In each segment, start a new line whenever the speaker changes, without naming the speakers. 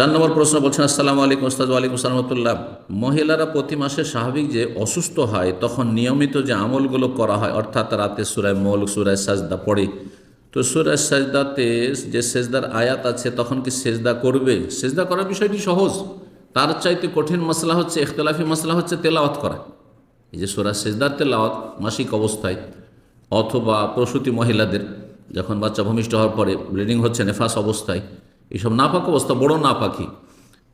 চার নম্বর প্রশ্ন বলছেন, আসসালামু আলাইকুম ওস্তাদ আলাইকুম সালামতুল্লাহ মহিলারা প্রতি মাসে স্বাভাবিক যে অসুস্থ হয়, তখন নিয়মিত যে আমলগুলো করা হয়, অর্থাৎ রাতে সুরায় মল সুরায় সাজদা পড়ে। তো সুরায় সাজদাতে যে সেজদার আয়াত আছে, তখন কি সেজদা করবে? সেজদা করার বিষয়টি সহজ। তার চাইতে কঠিন মশলা হচ্ছে, ইখতলাফি মশলা হচ্ছে তেলাওয়াত করা। এই যে সুরা সেজদার তেলাওয়াত মাসিক অবস্থায়, অথবা প্রসূতি মহিলাদের, যখন বাচ্চা ভূমিষ্ঠ হওয়ার পরে, ব্লিডিং হচ্ছে নেফাস অবস্থায় এইসব নাপাক অবস্থা, বড় নাপাকি।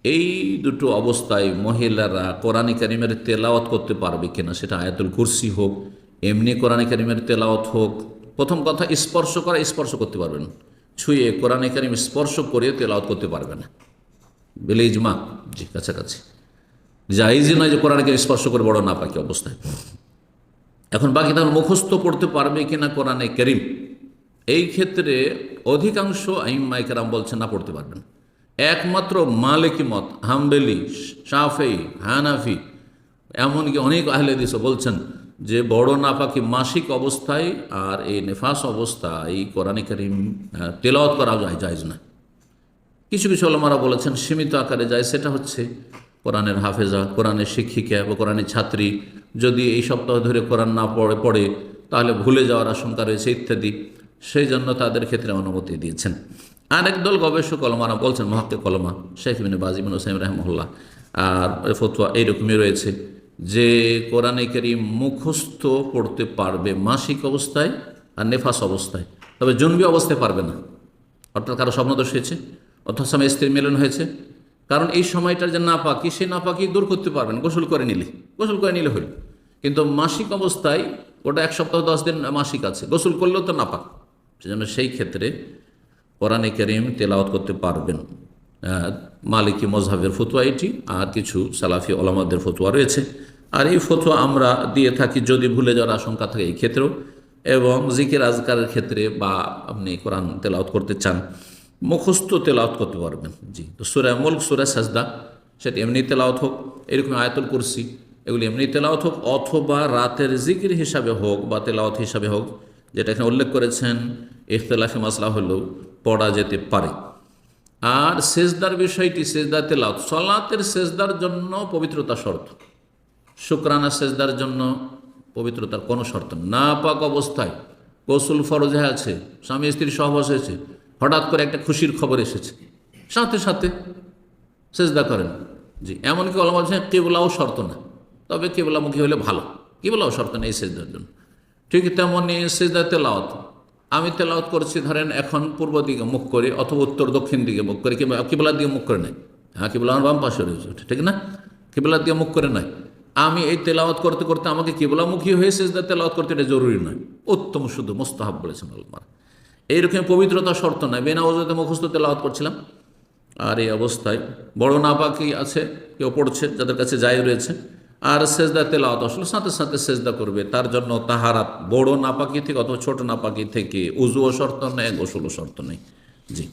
এই দুটো অবস্থায় মহিলারা কোরআন কারিমের তেলাওয়াত করতে পারবে কিনা সেটা আয়াতুল কুরসি হোক, এমনি কোরআন কারিমের তেলাওয়াত হোক, প্রথম কথা স্পর্শ করা, স্পর্শ করতে পারবেন ছুঁয়ে কোরআন কারিম স্পর্শ করে তেলাওয়াত করতে পারবে না। বেলে ইজমা, জি, কাছাকাছি। জাইজই নয় যে কোরআনকে স্পর্শ করে বড় নাপাকি অবস্থায়। এখন বাকি তাহলে মুখস্থ পড়তে পারবে কিনা কোরআনে করিম? এই ক্ষেত্রে অধিকাংশ আইম্মাইকেরাম বলছেন না পড়তে পারবেন। একমাত্র মালিকি মত হামবেলি শাফেই হানাফি এমনকি অনেক আহলে দিসও বলছেন যে বড় নাপাকি মাসিক অবস্থায় আর এই নেফাস অবস্থায় কোরআনে করিম আহ, তেলাওয়াত করা যায় জায়জ না কিছু কিছু আলমারা বলেছেন সীমিত আকারে যায় সেটা হচ্ছে কোরআনের হাফেজা কোরআনের শিক্ষিকা বা কোরআনের ছাত্রী। যদি এই সপ্তাহ ধরে কোরআন না পড়ে পড়ে তাহলে ভুলে যাওয়ার আশঙ্কা রয়েছে ইত্যাদি। সেই জন্য তাদের ক্ষেত্রে অনুমতি দিয়েছেন। আরেক দল গবেষক কলমারা বলছেন মহাক্কে কলমা, শেখ বিন বাজিবিন হোসেন রহমল্লা আর ফতুয়া এইরকমই রয়েছে যে কোরআনে কেরিম মুখস্থ পড়তে পারবে মাসিক অবস্থায় আর নেফাস অবস্থায়। তবে জন্মী অবস্থায় পারবে না। অর্থাৎ কারও স্বপ্নদোষ হয়েছে অর্থাৎ সময় স্ত্রীর মিলন হয়েছে। কারণ এই সময়টার যে নাপাকি, সেই নাপাকি দূর করতে পারবেন, গোসল করে নিলে। গোসল করে নিলে হইল কিন্তু মাসিক অবস্থায় ওটা এক সপ্তাহ দশ দিন মাসিক আছে, গোসল করলেও তো না নাপাক। সেজন্য সেই ক্ষেত্রে কোরআনে করিম তেলাওয়াত করতে পারবেন। মালিকি মজহাবের ফতুয়া এটি, আর কিছু সালাফি ওলামাদের ফতুয়া রয়েছে। আর এই ফতুয়া আমরা দিয়ে থাকি যদি ভুলে যাওয়ার আশঙ্কা থাকে এই ক্ষেত্রেও। এবং জিকির আজকারের ক্ষেত্রে বা আপনি কোরআন তেলাওয়াত করতে চান, মুখস্থ তেলাওয়াত করতে পারবেন। জি, তো সুরা মুল্ক, সুরা সাজদা, সেটা এমনি তেলাওয়াত হোক, এরকম আয়াতুল কুরসি, এগুলি এমনি তেলাওয়াত হোক, অথবা রাতের জিকির হিসাবে হোক বা তেলাওয়াত হিসাবে হোক, যেটা এখানে উল্লেখ করেছেন ইখতলাফি মাসলা হলেও পড়া যেতে পারে। আর সেজদার বিষয়টি সেজদা তেলাওয়াত, সলাতের সেজদার জন্য পবিত্রতা শর্ত। শুক্রানা সেজদার জন্য পবিত্রতার কোনো শর্ত না। পাক অবস্থায় কৌশল ফরজে আছে, স্বামী স্ত্রীর সহবাস হয়েছে হঠাৎ করে একটা খুশির খবর এসেছে। সাথে সাথে সেজদা করেন। জি, এমনকি বলা বলছে কেবলাও শর্ত না। তবে কেবলামুখী হলে ভালো। কেবলাও শর্ত নেই সেজদার জন্য। ঠিক তেমনই সেজদা তেলাওয়াত আমি তেলাওয়াত করছি, ধরেন এখন পূর্ব দিকে মুখ করে অথবা উত্তর দক্ষিণ দিকে মুখ করে, কিংবা কিবলার দিকে মুখ করে নাই। হ্যাঁ কিবলা আমার বাম পাশে রয়েছে ঠিক না? কিবলার দিকে মুখ করে নাই। আমি এই তেলাওয়াত করতে করতে আমাকে কিবলামুখী হয়ে সেজদা তেলাওয়াত করতে এটা জরুরি নয়। উত্তম শুধু মোস্তাহাব বলেছেন আলমার এইরকম পবিত্রতা শর্ত নয়। বেনা ওজতে মুখস্থ তেলাওয়াত করছিলাম। আর এই অবস্থায় বড় নাপাকি আছে, কেউ পড়ছে, যাদের কাছে যাই রয়েছে। আর সেজদা তেলাওয়াত, আসলে সাথে সাথে সেজদা করবে। তার জন্য তাহারাত বড় নাপাকি থেকে অথবা ছোট নাপাকি থেকে উজুও শর্ত নেই গোসলও শর্ত নেই জি।